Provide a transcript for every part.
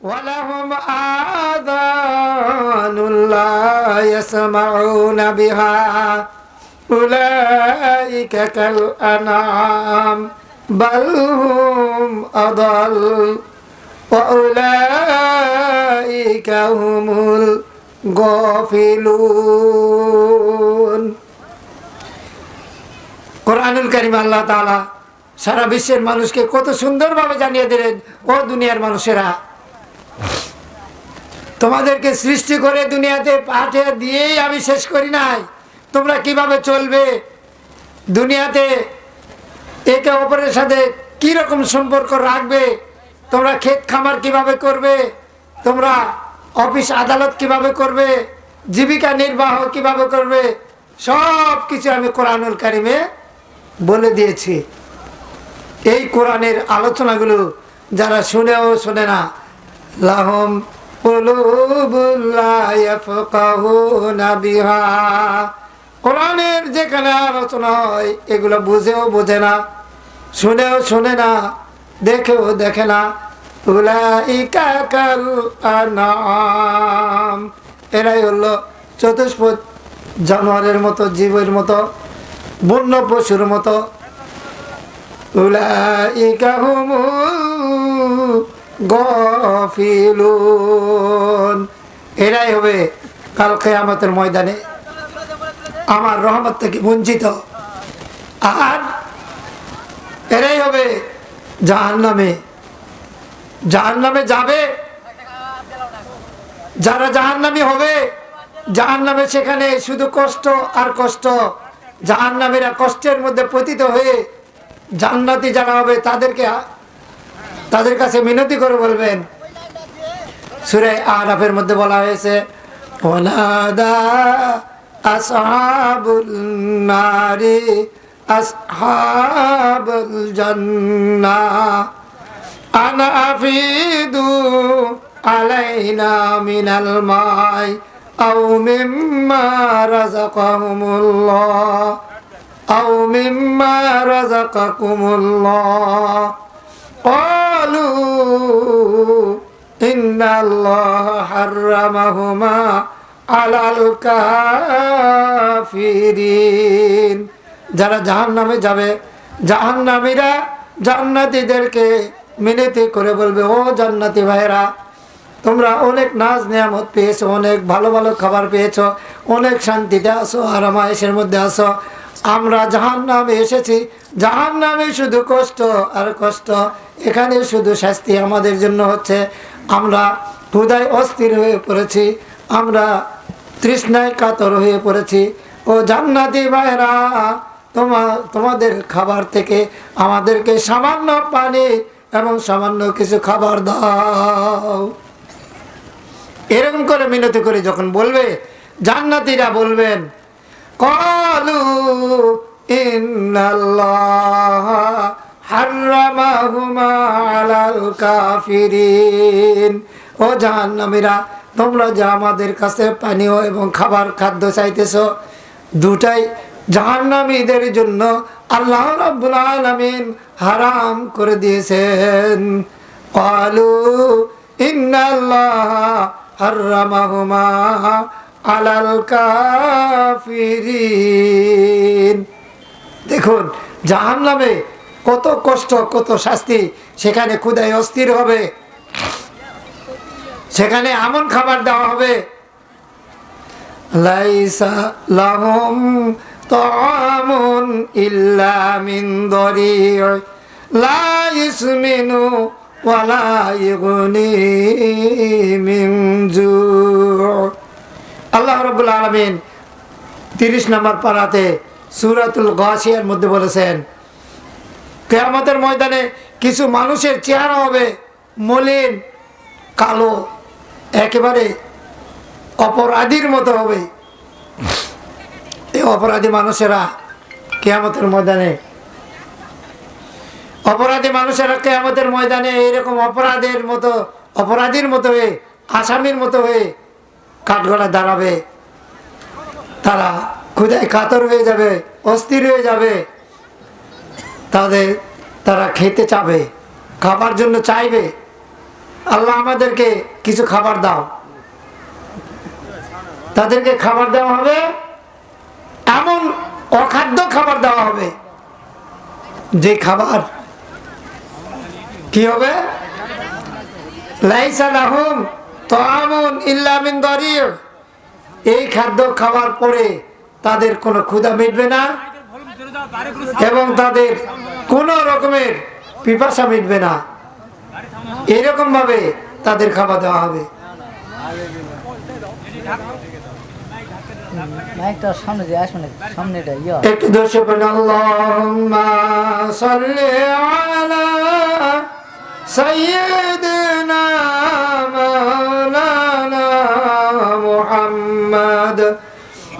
ولهم آذان لا يسمعون بها أولئك كالأنعام بل هم أضل وأولئك هم الغافلون কোরআনুল করিম আল্লাহ তাআলা সারা বিশ্বের মানুষকে কত সুন্দরভাবে জানিয়ে দিলেন ও দুনিয়ার মানুষেরা তোমাদেরকে সৃষ্টি করে দুনিয়াতে পাঠিয়ে দিয়েই আমি শেষ করি নাই। তোমরা কীভাবে চলবে? দুনিয়াতে একে অপরের সাথে কি রকম সম্পর্ক রাখবে? তোমরা ক্ষেত খামার কীভাবে করবে? তোমরা অফিস আদালত কীভাবে করবে? জীবিকা নির্বাহ কীভাবে করবে? সব কিছু আমি কোরআনুল কারিমে বলে দিয়েছি। এই কোরআনের আলোচনাগুলো যারা শুনেও শোনে না, লাহম কোরআনের যেখানে আলোচনা হয়, এগুলো বুঝেও বোঝে না, শুনেও শোনে না, দেখেও দেখে না। এরাই হলো চতুষ্পদ জানোয়ারের মতো, জীবের মতো, বন্য পশুর মতো। উলাইকা হুমুল গফিলুন। এরাই হবে কাল কেয়ামতের ময়দানে আমার রহমত থেকে বঞ্চিত। আর এরাই হবে জাহান নামে জাহান নামে যাবে। যারা জাহান নামে হবে জাহান নামে সেখানে শুধু কষ্ট আর কষ্ট। জাহান নামেরা কষ্টের মধ্যে পতিত হয়ে জান্নাতি যারা হবে, তাদেরকে তাদের কাছে মিনতি করে বলবেন। সুরে আরাফের মধ্যে বলা হয়েছে ওনাদা আসহাবুল নারি আসহাবুল জান্নাহ আনা আফিদু আলাইনা মিনাল মাই আও মিম্মা রাযাকাহুমুল্লাহ, আও মিম্মা রাযাকাকুমুল্লাহ। قالوا إن الله حرمهما على الكافرين যারা জাহান নামে যাবে জাহান নামীরা জান্নাতিদেরকে মিনতি করে বলবে ও জান্নাতি ভাইরা তোমরা অনেক নাচ নিয়ামত পেয়েছো অনেক ভালো ভালো খাবার পেয়েছো অনেক শান্তিতে আসো আরামায়েশের মধ্যে আসো আমরা জাহান নামে এসেছি। জাহান নামে শুধু কষ্ট আর কষ্ট। এখানে শুধু শাস্তি আমাদের জন্য হচ্ছে। আমরা ক্ষুদায় অস্থির হয়ে পড়েছি। আমরা তৃষ্ণায় কাতর হয়ে পড়েছি। ও জান্নাতি ভাইরা তোমা, তোমাদের খাবার থেকে আমাদেরকে সামান্য পানি এবং সামান্য কিছু খাবার দাও। এরকম করে মিনতি করে যখন বলবে, জান্নাতিরা বলবেন কলু ইন্নাল্লাহ হাররামাহুমা আলাল কাফিরিন ও জাহান্নামীরা, তোমরা যা আমাদের কাছে পানীয় এবং খাবার খাদ্য চাইতেছ, দুটাই জাহান্নামীদের জন্য আল্লাহ রাব্বুল আলামিন হারাম করে দিয়েছেন। কালু ইন্নাল্লাহ হাররামাহুমা আলাল কাফিরিন। দেখুন জাহান নামে কত কষ্ট, কত শাস্তি, সেখানে ক্ষুদায় অস্থির হবে। সেখানে এমন খাবার দেওয়া হবে। লাইসা লাহম তামুন ইল্লা মিন দরি' লা ইসমিনু ওয়ালা ইগনি মিন জু' আল্লাহ রবুল আলমিন তিরিশ নম্বর পাড়াতে সুরাতুল গাছিয়ার মধ্যে বলেছেন, কেয়ামতের ময়দানে কিছু মানুষের চেহারা হবে মলিন, কালো, একেবারে অপরাধীর মতো হবে। এই অপরাধী মানুষেরা কেয়ামতের ময়দানে, অপরাধী মানুষেরা কেয়ামতের ময়দানে এরকম অপরাধের মতো, অপরাধীর মতো হয়ে, আসামির মতো হয়ে কাঠগড়া দাঁড়াবে। তারা ক্ষুদায় কাতর হয়ে যাবে, অস্থির হয়ে যাবে। তাদের, তারা খেতে চাবে, খাবার জন্য চাইবে। আল্লাহ আমাদেরকে কিছু খাবার দাও। তাদেরকে খাবার দেওয়া হবে, এমন অখাদ্য খাবার দেওয়া হবে। যে খাবার, কি হবে? লাইসা লাহুম তাআমুন ইল্লা মিন দারিয় এই খাদ্য খাওয়ার পরে তাদের কোনো ক্ষুধা মিটবে না এবং তাদের কোনো রকমের পিপাসা মিটবে না। এরকম ভাবে তাদের খাবার দেওয়া হবে। একটু দোষ পড়েন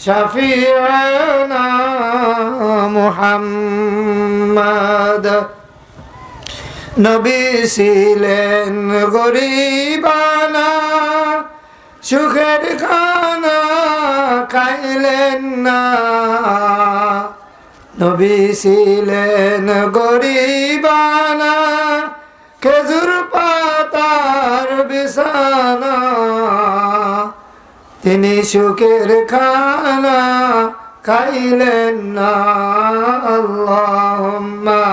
شفيعنا محمد নবী ছিলেন গরিবানা সুখের খানা খাইলেন না নবী ছিলেন গরিবানা খেজুর পাতার বিছানা তিনি সুখের খানা খাইলেন না আল্লাহুম্মা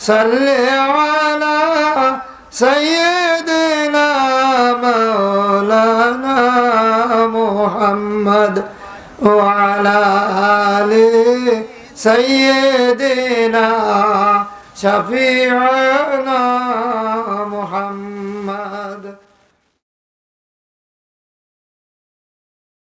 সাল্লি আলা সাইয়্যিদিনা মাওলানা মুহাম্মদ ওয়া আলা আলি